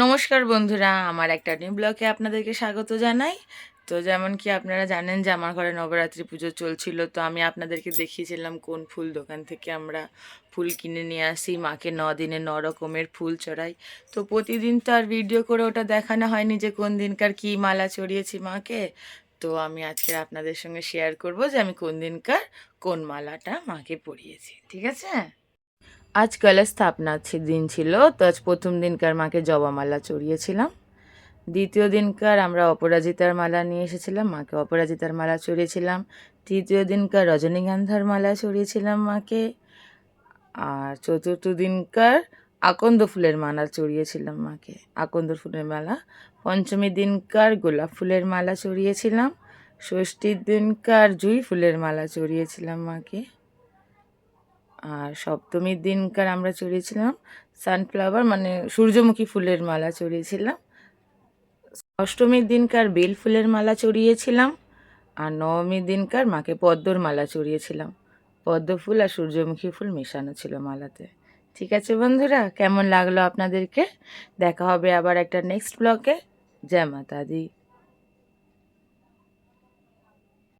নমস্কার বন্ধুরা, আমার একটা নিউ ব্লগে আপনাদেরকে স্বাগত জানাই। তো যেমন কি আপনারা জানেন যে আমার ঘরে নবরাত্রি পুজো চলছিল, তো আমি আপনাদেরকে দেখিয়েছিলাম কোন ফুল দোকান থেকে আমরা ফুল কিনে নিয়ে আসি। মাকে ন দিনে ন রকমের ফুল চড়াই। তো প্রতিদিন তো আর ভিডিও করে ওটা দেখানো হয়নি যে কোন দিনকার কী মালা চড়িয়েছি মাকে। তো আমি আজকে আপনাদের সঙ্গে শেয়ার করব যে আমি কোন দিনকার কোন মালাটা মাকে পরিয়েছি ঠিক আছে? আজ কলশ স্থাপনা দিন ছিল, তো আজ প্রথম দিনকার মাকে জবা মালা চড়িয়েছিলাম। দ্বিতীয় দিনকার আমরা অপরাজিতার মালা নিয়ে এসেছিলাম, মাকে অপরাজিতার মালা চড়িয়েছিলাম। তৃতীয় দিনকার রজনীগন্ধার মালা চড়িয়েছিলাম মাকে। আর চতুর্থ দিনকার আকন্দ ফুলের মালা চড়িয়েছিলাম মাকে। আকন্দ ফুলের মালা। পঞ্চমী দিনকার গোলাপ ফুলের মালা চড়িয়েছিলাম। ষষ্ঠীর দিনকার জুঁই ফুলের মালা চড়িয়েছিলাম মাকে। আর সপ্তমীর দিনকার আমরা চড়িয়েছিলাম সানফ্লাওয়ার মানে সূর্যমুখী ফুলের মালা চড়িয়েছিলাম। অষ্টমীর দিনকার বেল ফুলের মালা চড়িয়েছিলাম আর নবমীর দিনকার মাকে পদ্মর মালা চড়িয়েছিলাম। পদ্ম ফুল আর সূর্যমুখী ফুল মেশানো ছিল মালাতে। ঠিক আছে বন্ধুরা, কেমন লাগল আপনাদেরকে? দেখা হবে আবার একটা নেক্সট ব্লগে জয় মাতা দি